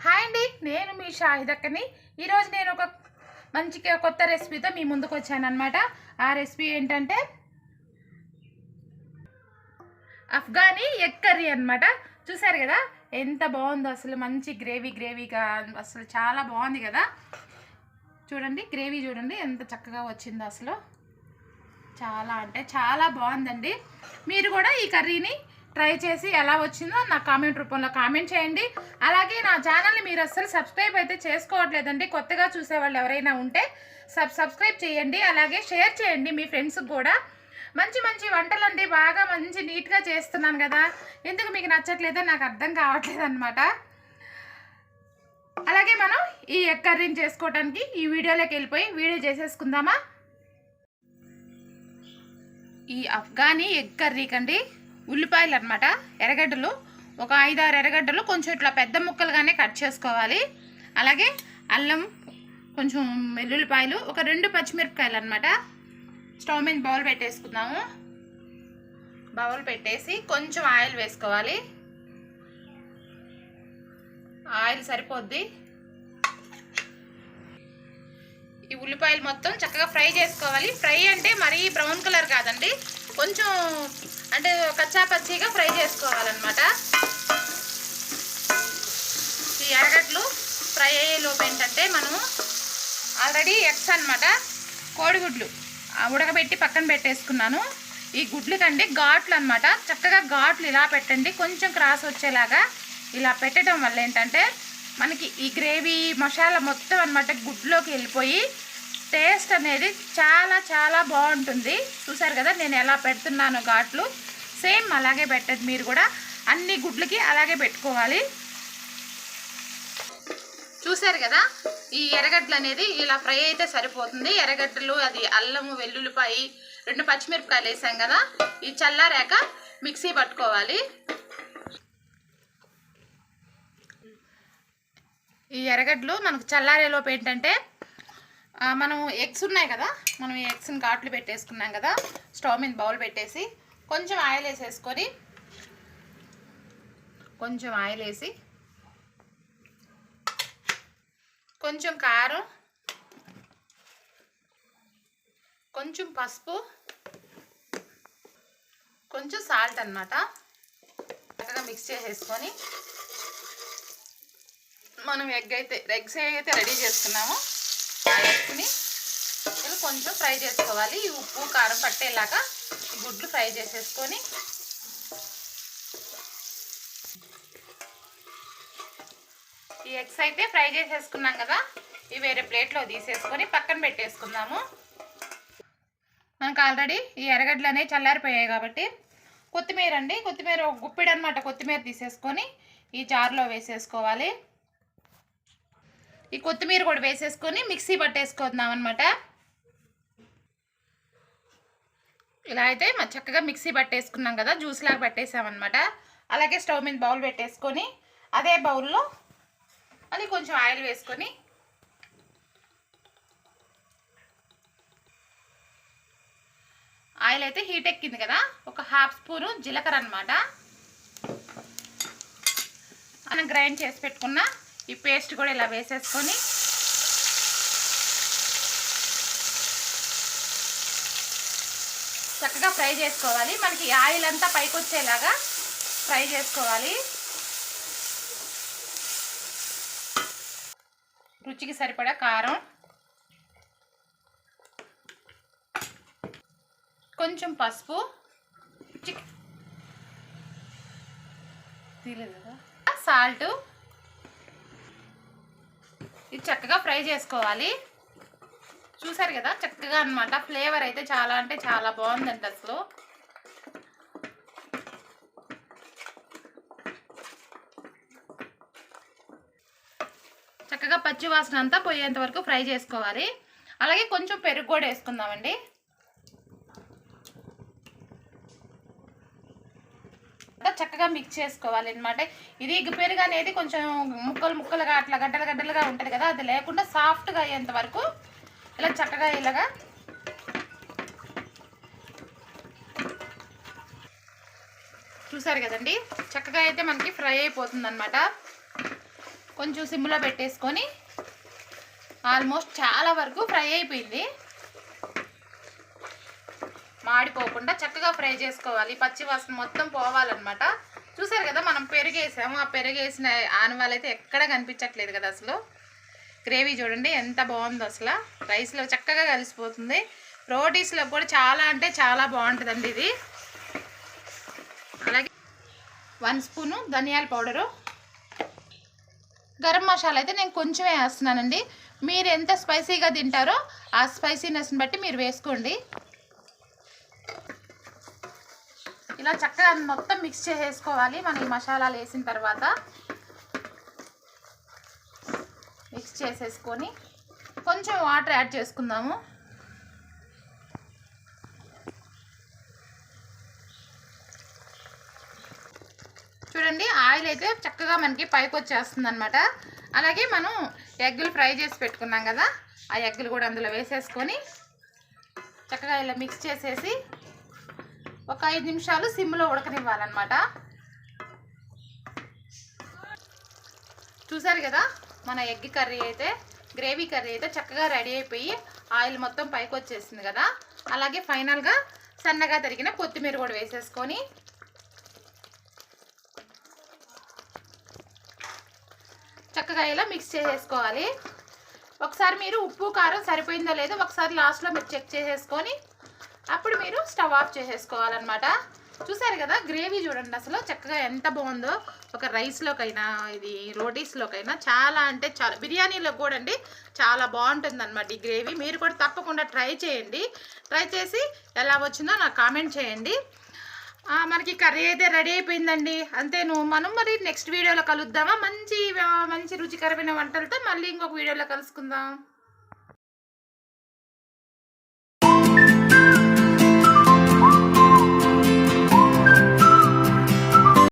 Hi అండి నేను మీ షాహిదక్కని ఈరోజు నేను ఒక మంచి కొత్త రెసిపీతో మీ ముందుకు వచ్చానమాట ఆ రెసిపీ ఏంటంటే అఫ్ఘానీ ఎగ్ కర్రీ అనమాట చూసారు కదా ఎంత బాగుందో అసలు మంచి గ్రేవీ గ్రేవీగా అసలు చాలా బాగుంది కదా. చూడండి గ్రేవీ చూడండి ఎంత చక్కగా వచ్చిందో అసలు. చాలా అంటే చాలా బాగుందండి. మీరు కూడా ఈ కర్రీని ట్రై చేసి ఎలా వచ్చిందో నా కామెంట్ రూపంలో కామెంట్ చేయండి. అలాగే నా ఛానల్ని మీరు అస్సలు సబ్స్క్రైబ్ అయితే చేసుకోవట్లేదండి. కొత్తగా చూసేవాళ్ళు ఎవరైనా ఉంటే సబ్ సబ్స్క్రైబ్ చేయండి. అలాగే షేర్ చేయండి మీ ఫ్రెండ్స్కి కూడా. మంచి మంచి వంటలండి. బాగా మంచి నీట్గా చేస్తున్నాను కదా. ఎందుకు మీకు నచ్చట్లేదో నాకు అర్థం కావట్లేదు అనమాట అలాగే మనం ఈ ఎగ్ కర్రీని చేసుకోవడానికి ఈ వీడియోలోకి వెళ్ళిపోయి వీడియో చేసేసుకుందామా? ఈ అఫ్ఘానీ ఎగ్ కర్రీకండి. ఉల్లిపాయలు అనమాట ఎర్రగడ్డలు. ఒక ఐదారు ఎర్రగడ్డలు కొంచెం ఇట్లా పెద్ద ముక్కలుగానే కట్ చేసుకోవాలి. అలాగే అల్లం కొంచెం వెల్లుల్లిపాయలు ఒక రెండు పచ్చిమిరపకాయలు అనమాట స్టవ్ మీద బౌల్ పెట్టేసుకుందాము. బౌల్ పెట్టేసి కొంచెం ఆయిల్ వేసుకోవాలి. ఆయిల్ సరిపోద్ది. ఈ ఉల్లిపాయలు మొత్తం చక్కగా ఫ్రై చేసుకోవాలి. ఫ్రై అంటే మరీ బ్రౌన్ కలర్ కాదండి. కొంచెం అంటే కచ్చా పచ్చిగా ఫ్రై చేసుకోవాలన్నమాట. ఈ ఎర్రగడ్డలు ఫ్రై అయ్యేలోపు ఏంటంటే మనము ఆల్రెడీ ఎగ్స్ అనమాట కోడిగుడ్లు ఉడకబెట్టి పక్కన పెట్టేసుకున్నాను. ఈ గుడ్లకండి ఘాట్లు అనమాట చక్కగా ఘాట్లు ఇలా పెట్టండి కొంచెం క్రాస్ వచ్చేలాగా ఇలా పెట్టడం వల్ల ఏంటంటే మనకి ఈ గ్రేవీ మసాలా మొత్తం అనమాట గుడ్లోకి వెళ్ళిపోయి టేస్ట్ అనేది చాలా చాలా బాగుంటుంది. చూసారు కదా నేను ఎలా పెడుతున్నాను ఘాట్లు. సేమ్ అలాగే పెట్టదు మీరు కూడా. అన్ని గుడ్లకి అలాగే పెట్టుకోవాలి. చూసారు కదా ఈ ఎర్రగడ్డలు అనేది ఇలా ఫ్రై అయితే సరిపోతుంది. ఎర్రగడ్డలు అది అల్లము వెల్లుల్లిపాయి రెండు పచ్చిమిరపకాయలు వేసాం కదా. ఈ చల్లారాక మిక్సీ పట్టుకోవాలి. ఈ ఎర్రగడ్డలు మనకు చల్లారేలోపు ఏంటంటే మనం ఎగ్స్ ఉన్నాయి కదా మనం ఈ ఎగ్స్ని ఘాట్లు పెట్టేసుకున్నాం కదా స్టవ్ మీద బౌల్ పెట్టేసి కొంచెం ఆయిల్ వేసేసుకొని కొంచెం ఆయిల్ వేసి కొంచెం కారం కొంచెం పసుపు కొంచెం సాల్ట్ అన్నమాట. చక్కగా మిక్స్ చేసేసుకొని మనం ఎగ్ అయితే ఎగ్స్ అయితే రెడీ చేసుకున్నామో. వేసుకుని ఇలా కొంచెం ఫ్రై చేసుకోవాలి. ఈ ఉప్పు కారం పట్టేలాగా ఈ గుడ్లు ఫ్రై చేసేసుకొని ఈ ఎగ్స్ అయితే ఫ్రై చేసేసుకున్నాం కదా. ఇవి వేరే ప్లేట్లో తీసేసుకొని పక్కన పెట్టేసుకుందాము. మనకు ఆల్రెడీ ఈ ఎర్రగడ్డలు అనేవి చల్లారిపోయాయి కాబట్టి కొత్తిమీర అండి. కొత్తిమీర ఒక గుప్పిడి అనమాట కొత్తిమీర తీసేసుకొని ఈ జార్లో వేసేసుకోవాలి. ఈ కొత్తిమీర కూడా వేసేసుకొని మిక్సీ పట్టేసుకుందాం అనమాట ఇలా అయితే చక్కగా మిక్సీ పట్టేసుకున్నాం కదా జ్యూస్ లాగా పట్టేసామన్నమాట అలాగే స్టవ్ మీద బౌల్ పెట్టేసుకొని అదే బౌల్లో అది కొంచెం ఆయిల్ వేసుకొని ఆయిల్ అయితే హీట్ ఎక్కింది కదా ఒక హాఫ్ స్పూను జీలకర్ర అనమాట మనం గ్రైండ్ చేసి పెట్టుకున్న ఈ పేస్ట్ కూడా ఇలా వేసేసుకొని చక్కగా ఫ్రై చేసుకోవాలి. మనకి ఆయిల్ అంతా పైకి వచ్చేలాగా ఫ్రై చేసుకోవాలి. రుచికి సరిపడా కారం. కొంచెం పసుపు. చిక్. తీయలేదు కదా? సాల్ట్. ఇది చక్కగా ఫ్రై చేసుకోవాలి. చూసారు కదా? చక్కగా అనమాట ఫ్లేవర్ అయితే చాలా అంటే చాలా బాగుందండి అసలు. చక్కగా పచ్చి వాసన అంతా పోయేంత వరకు ఫ్రై చేసుకోవాలి. అలాగే కొంచెం పెరుగు కూడా వేసుకుందామండి. చక్కగా మిక్స్ చేసుకోవాలి అనమాట ఇది ఎగ్ పెరుగు అనేది కొంచెం ముక్కలు ముక్కలుగా అట్లా గడ్డలు గడ్డలుగా ఉంటుంది కదా అది లేకుండా సాఫ్ట్గా అయ్యేంత వరకు ఇలా చక్కగా ఇలాగా చూసారు కదండి? చక్కగా అయితే మనకి ఫ్రై అయిపోతుంది అనమాట కొంచెం సిమ్లో పెట్టేసుకొని ఆల్మోస్ట్ చాలా వరకు ఫ్రై అయిపోయింది. మాడిపోకుండా చక్కగా ఫ్రై చేసుకోవాలి. పచ్చి వాసన మొత్తం పోవాలన్నమాట. చూసారు కదా మనం పెరుగేసాము. ఆ పెరుగేసిన ఆనవాళ్ళు అయితే ఎక్కడ కనిపించట్లేదు కదా అసలు. గ్రేవీ చూడండి ఎంత బాగుందో అసలు. రైస్లో చక్కగా కలిసిపోతుంది. రోటీస్లో కూడా చాలా అంటే చాలా బాగుంటుందండి ఇది. అలాగే వన్ స్పూను ధనియాల పౌడరు. గరం మసాలా అయితే నేను కొంచెమే వేస్తున్నానండి. మీరు ఎంత స్పైసీగా తింటారో ఆ స్పైసీనెస్ని బట్టి మీరు వేసుకోండి. ఇలా చక్కగా మొత్తం మిక్స్ చేసేసుకోవాలి. మనం ఈ మసాలాలు వేసిన తర్వాత మిక్స్ చేసేసుకొని కొంచెం వాటర్ యాడ్ చేసుకుందాము. చూడండి ఆయిల్ అయితే చక్కగా మనకి పైకి వచ్చేస్తుంది అనమాట అలాగే మనం ఎగ్గులు ఫ్రై చేసి పెట్టుకున్నాం కదా ఆ ఎగ్గులు కూడా అందులో వేసేసుకొని చక్కగా ఇలా మిక్స్ చేసేసి ఒక ఐదు నిమిషాలు సిమ్లో ఉడకనివ్వాలన్నమాట. చూసారు కదా మన ఎగ్ కర్రీ అయితే గ్రేవీ కర్రీ అయితే చక్కగా రెడీ అయిపోయి ఆయిల్ మొత్తం పైకి వచ్చేసింది కదా. అలాగే ఫైనల్గా సన్నగా తరిగిన కొత్తిమీర కూడా వేసేసుకొని చక్కగా ఇలా మిక్స్ చేసేసుకోవాలి. ఒకసారి మీరు ఉప్పు కారం సరిపోయిందో లేదో ఒకసారి లాస్ట్లో మీరు చెక్ చేసేసుకొని అప్పుడు మీరు స్టవ్ ఆఫ్ చేసేసుకోవాలన్నమాట. చూసారు కదా గ్రేవీ చూడండి అసలు చక్కగా ఎంత బాగుందో. ఒక రైస్లోకైనా ఇది రోటీస్లోకైనా చాలా అంటే చాలా బిర్యానీలో కూడా అండి చాలా బాగుంటుంది అనమాట ఈ గ్రేవీ. మీరు కూడా తప్పకుండా ట్రై చేయండి. ట్రై చేసి ఎలా వచ్చిందో నాకు కామెంట్ చేయండి. మనకి కర్రీ అయితే రెడీ అయిపోయిందండి. అంతేను మనం మరి నెక్స్ట్ వీడియోలో కలుద్దామా? మంచి మంచి రుచికరమైన వంటలతో మళ్ళీ ఇంకొక వీడియోలో కలుసుకుందాం.